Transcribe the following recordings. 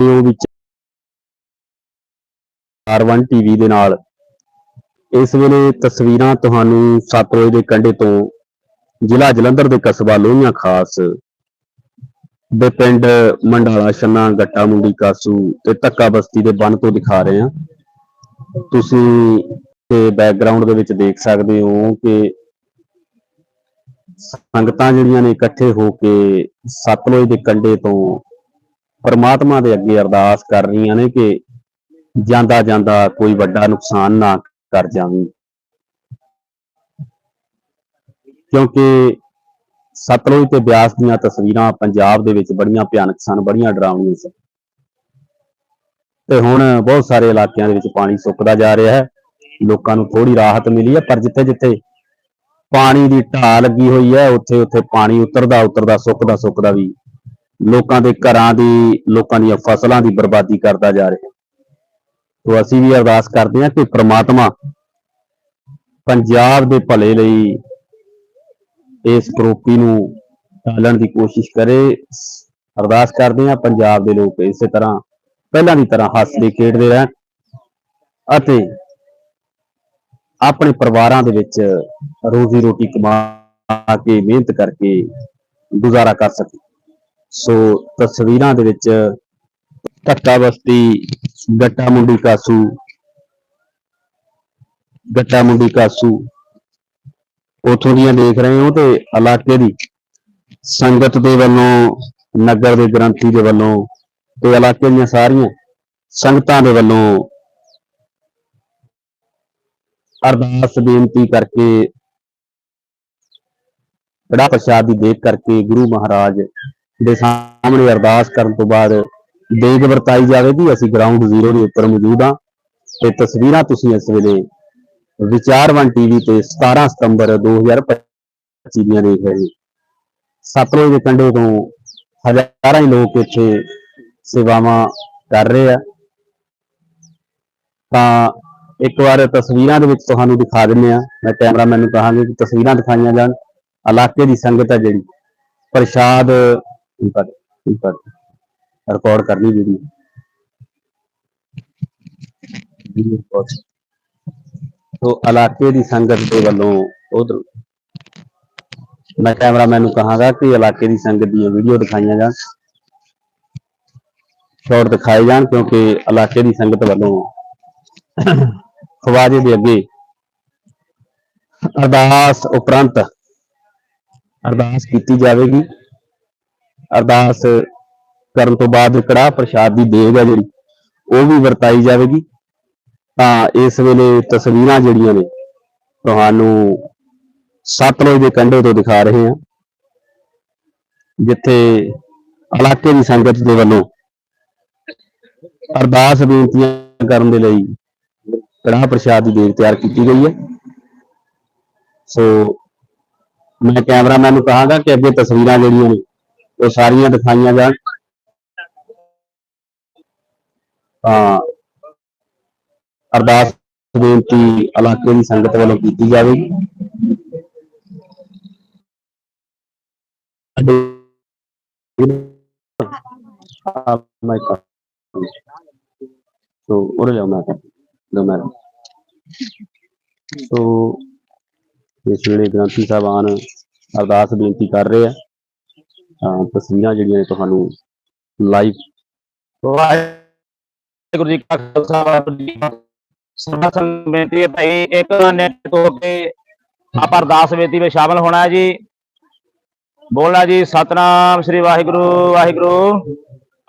ਉਹ ਵਿੱਚ ਆਰ1 ਟੀਵੀ ਦੇ ਨਾਲ। ਇਸ ਵੇਲੇ ਤਸਵੀਰਾਂ ਤੁਹਾਨੂੰ ਸਤਲੁਜ ਦੇ ਕੰਢੇ ਤੋਂ ਜ਼ਿਲ੍ਹਾ ਜਲੰਧਰ ਦੇ ਕਸਬਾ ਲੋਹੀਆਂ ਖਾਸ ਦੇ ਪਿੰਡ ਮੰਡਾਲਾ ਛੰਨਾ ਗੱਟਾ ਮੁੰਡੀ ਕਾਸੂ ਤੇ ਧੱਕਾ ਬਸਤੀ ਦੇ ਬੰਨ ਤੋਂ ਦਿਖਾ ਰਹੇ ਹਾਂ। ਤੁਸੀਂ ਤੇ ਬੈਕਗ੍ਰਾਉਂਡ ਦੇ ਵਿੱਚ ਦੇਖ ਸਕਦੇ ਹੋ ਕਿ ਸੰਗਤਾਂ ਜਿਹੜੀਆਂ ਨੇ ਇਕੱਠੇ ਹੋ ਕੇ ਸਤਲੁਜ ਦੇ ਕੰਢੇ ਤੋਂ ਪਰਮਾਤਮਾ ਦੇ ਅੱਗੇ ਅਰਦਾਸ ਕਰ ਰਹੀਆਂ ਨੇ ਕਿ ਜਾਂਦਾ ਜਾਂਦਾ ਕੋਈ ਵੱਡਾ ਨੁਕਸਾਨ ਨਾ ਕਰ ਜਾਵੇ। ਕਿਉਂਕਿ ਸਤਲੁਜ ਤੇ ਬਿਆਸ ਦੀਆਂ ਤਸਵੀਰਾਂ ਪੰਜਾਬ ਦੇ ਵਿੱਚ ਬੜੀਆਂ ਭਿਆਨਕ ਸਨ, ਬੜੀਆਂ ਡਰਾਵਣੀਆਂ ਸਨ। ਤੇ ਹੁਣ ਬਹੁਤ ਸਾਰੇ ਇਲਾਕਿਆਂ ਦੇ ਵਿੱਚ ਪਾਣੀ ਸੁੱਕਦਾ ਜਾ ਰਿਹਾ ਹੈ। ਲੋਕਾਂ ਨੂੰ ਥੋੜੀ ਰਾਹਤ ਮਿਲੀ ਹੈ, ਪਰ ਜਿੱਥੇ ਜਿੱਥੇ ਪਾਣੀ ਦੀ ਢਾਹ ਲੱਗੀ ਹੋਈ ਹੈ, ਉੱਥੇ ਉੱਥੇ ਪਾਣੀ ਉਤਰਦਾ ਉਤਰਦਾ, ਸੁੱਕਦਾ ਸੁੱਕਦਾ ਵੀ ਲੋਕਾਂ ਦੇ ਘਰਾਂ ਦੀ, ਲੋਕਾਂ ਦੀਆਂ ਫਸਲਾਂ ਦੀ ਬਰਬਾਦੀ ਕਰਦਾ ਜਾ ਰਿਹਾ। ਸੋ ਅਸੀਂ ਵੀ ਅਰਦਾਸ ਕਰਦੇ ਹਾਂ ਕਿ ਪ੍ਰਮਾਤਮਾ ਪੰਜਾਬ ਦੇ ਭਲੇ ਲਈ ਇਸ ਕਰੋਪੀ ਨੂੰ ਟਾਲਣ ਦੀ ਕੋਸ਼ਿਸ਼ ਕਰੇ। ਅਰਦਾਸ ਕਰਦੇ ਹਾਂ ਪੰਜਾਬ ਦੇ ਲੋਕ ਇਸੇ ਤਰ੍ਹਾਂ ਪਹਿਲਾਂ ਦੀ ਤਰ੍ਹਾਂ ਹੱਸਦੇ ਖੇਡਦੇ ਰਹਿਣ ਅਤੇ ਆਪਣੇ ਪਰਿਵਾਰਾਂ ਦੇ ਵਿੱਚ ਰੋਜ਼ੀ ਰੋਟੀ ਕਮਾ ਕੇ ਮਿਹਨਤ ਕਰਕੇ ਗੁਜ਼ਾਰਾ ਕਰ ਸਕੇ ਸੋ ਤਸਵੀਰਾਂ ਦੇ ਵਿੱਚ ਧੱਕਾ ਬਸਤੀ ਗੱਟਾ ਮੁੰਡੀ ਕਾਸੂ, ਗੱਟਾ ਮੁੰਡੀ ਕਾਸੂ। ਉਥੋਂ ਦੀਆਂ ਦੇਖ ਰਹੇ ਹੋ ਤੇ ਇਲਾਕੇ ਦੀ ਸੰਗਤ ਦੇ ਵੱਲੋਂ, ਨਗਰ ਦੇ ਗ੍ਰੰਥੀ ਦੇ ਵੱਲੋਂ ਤੇ ਇਲਾਕੇ ਦੀਆਂ ਸਾਰੀਆਂ ਸੰਗਤਾਂ ਦੇ ਵੱਲੋਂ ਅਰਦਾਸ ਬੇਨਤੀ ਕਰਕੇ ਕੜਾ ਪ੍ਰਸ਼ਾਦ ਦੀ ਦੇਖ ਕਰਕੇ ਗੁਰੂ ਮਹਾਰਾਜ ਦੇ ਸਾਹਮਣੇ ਅਰਦਾਸ ਕਰਨ ਤੋਂ ਬਾਅਦ ਦੇਗ ਵਰਤਾਈ ਜਾਵੇਗੀ ਅਸੀਂ ਗਰਾਊਂਡ ਜ਼ੀਰੋ ਦੇ ਉੱਪਰ ਮੌਜੂਦ ਹਾਂ। ਤੇ ਤਸਵੀਰਾਂ ਤੁਸੀਂ ਇਸ ਵੇਲੇ ਵਿਚਾਰਵਨ ਟੀਵੀ ਤੇ 17 ਸਤੰਬਰ 2025 ਦੀਆਂ ਦੇਖ ਰਹੇ ਹੋ। ਸਤਲੁਜ ਦੇ ਕੰਢੇ ਤੋਂ ਹਜ਼ਾਰਾਂ ਹੀ ਲੋਕ ਇੱਥੇ ਸੇਵਾਵਾਂ ਕਰ ਰਹੇ ਆ। ਤਾਂ ਇੱਕ ਵਾਰ ਤਸਵੀਰਾਂ ਦੇ ਵਿੱਚ ਤੁਹਾਨੂੰ ਦਿਖਾ ਦਿੰਨੇ ਆ ਮੈਂ ਕੈਮਰਾਮੈਨ ਨੂੰ ਕਹਾਂਗਾ ਕਿ ਤਸਵੀਰਾਂ ਦਿਖਾਈਆਂ ਜਾਣ। ਇਲਾਕੇ ਦੀ ਸੰਗਤ ਹੈ ਜਿਹੜੀ। ਪ੍ਰਸ਼ਾਦ ਰਿਕਾਰਡ ਕਰਨੀ ਵੀਡੀਓ ਵੀਡੀਓ ਰਿਕਾਰਡ ਤੋ ਇਲਾਕੇ ਦੀ ਸੰਗਤ ਦੇ ਵੱਲੋਂ ਉਧਰ ਮੈਂ ਕੈਮਰਾਮੈਨ ਨੂੰ ਕਹਾਂਗਾ ਕਿ ਇਲਾਕੇ ਦੀ ਸੰਗਤ ਦੀਆਂ ਵੀਡੀਓ ਦਿਖਾਈਆਂ ਜਾਣ। ਸ਼ਾਟ ਦਿਖਾਏ ਜਾਣ ਕਿਉਂਕਿ ਇਲਾਕੇ ਦੀ ਸੰਗਤ ਵੱਲੋਂ ਖਵਾਜੇ ਦੇ ਅੱਗੇ ਅਰਦਾਸ ਉਪਰੰਤ ਅਰਦਾਸ ਕੀਤੀ ਜਾਵੇਗੀ। ਅਰਦਾਸ ਕਰਨ ਤੋਂ ਬਾਅਦ ਕੜਾਹ ਪ੍ਰਸ਼ਾਦ ਦੀ ਦੇਗ ਹੈ ਜਿਹੜੀ, ਉਹ ਵੀ ਵਰਤਾਈ ਜਾਵੇਗੀ। ਤਾਂ ਇਸ ਵੇਲੇ ਤਸਵੀਰਾਂ ਜਿਹੜੀਆਂ ਨੇ, ਤੁਹਾਨੂੰ ਸਤਲੁਜ ਦੇ ਕੰਢੇ ਤੋਂ ਦਿਖਾ ਰਹੇ ਹਾਂ। ਜਿੱਥੇ ਇਲਾਕੇ ਦੀ ਸੰਗਤ ਦੇ ਵੱਲੋਂ ਅਰਦਾਸ ਬੇਨਤੀਆਂ ਕਰਨ ਦੇ ਲਈ ਕੜਾਹ ਪ੍ਰਸ਼ਾਦ ਦੀ ਦੇਗ ਤਿਆਰ ਕੀਤੀ ਗਈ ਹੈ। ਸੋ ਮੈਂ ਕੈਮਰਾਮੈਨ ਨੂੰ ਕਹਾਂਗਾ ਕਿ ਅੱਗੇ ਤਸਵੀਰਾਂ ਜਿਹੜੀਆਂ ਨੇ ਉਹ ਸਾਰੀਆਂ ਦਿਖਾਈਆਂ ਜਾਣ। ਤਾਂ ਅਰਦਾਸ ਬੇਨਤੀ ਇਲਾਕੇ ਦੀ ਸੰਗਤ ਵੱਲੋਂ ਕੀਤੀ ਜਾਵੇਗੀ ਆ ਮਾਈਕ ਸੋ ਉਰੇ ਲਿਆਓ ਮੈਂ ਲਓ ਮੈਂ ਸੋ ਇਸ ਵੇਲੇ ਗ੍ਰੰਥੀ ਸਾਹਿਬਾਨ ਅਰਦਾਸ ਬੇਨਤੀ ਕਰ ਰਹੇ ਆ। ਤਸਵੀਰਾਂ ਜਿਹੜੀਆਂ ਨੇ ਤੁਹਾਨੂੰ ਲਾਈਵ ਵਾਹਿਗੁਰੂ ਜੀ ਕਾ ਖਾਲਸਾ, ਵਾਹਿਗੁਰੂ ਜੀ ਕੀ ਫਤਿਹ। ਭਾਈ, ਇੱਕ ਨੈਟ ਤੋਂ ਕੇ ਆਪ ਅਰਦਾਸ ਬੇਨਤੀ ਵਿੱਚ ਸ਼ਾਮਲ ਹੋਣਾ ਹੈ ਜੀ। ਬੋਲਣਾ ਜੀ, ਸਤਨਾਮ ਸ੍ਰੀ ਵਾਹਿਗੁਰੂ ਵਾਹਿਗੁਰੂ।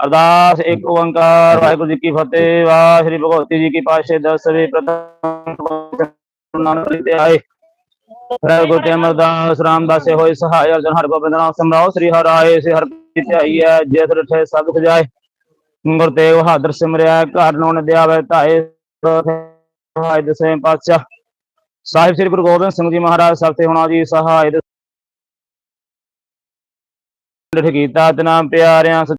ਅਰਦਾਸ, ਇੱਕ ਓੰਕਾਰ, ਵਾਹਿਗੁਰੂ ਜੀ ਕੀ ਫਤਿਹ। ਵਾਹ, ਸ੍ਰੀ ਭਗਵਤੀ ਜੀ ਕੀ ਪਾਸ਼ੇ ਦਸਵੇਂ ਪ੍ਰਥਮ ਨਾਨਕ ਲਿਤੇ ਆਏ। ਰਹਿ ਗੁਰੂ ਤੇ ਅਮਰਦਾਸ, ਰਾਮਦਾਸੇ ਹੋਏ ਸਹਾਇ ਅਰਜਨ ਹਰਿ ਗੋਬਿੰਦ ਨਾਮ ਸਮਰਾਓ ਸ੍ਰੀ ਹਰਿ ਸੇ ਹਰਿ ਪਿਤੇ ਹੈ ਜਿਤ ਰਠੇ ਸਭ ਸਜਾਏ ਗੁਰ ਤੇ ਬਹਾਦਰ ਸਿਮਰਿਆ, ਘਰ ਨੂੰ ਨਦਿਆਵੇ ਧਾਏ ਸਹਾਇ ਦਸੇ ਪਾਤਸ਼ਾਹ। ਸਾਹਿਬ ਸ੍ਰੀ ਗੁਰੂ ਗੋਬਿੰਦ ਸਿੰਘ ਜੀ ਮਹਾਰਾਜ ਸਭ ਤੇ ਹੋਣਾ ਜੀ ਸਹਾਇ ਲਿਖ ਕੀਤਾ ਤਨਾਮ ਪਿਆਰਿਆਂ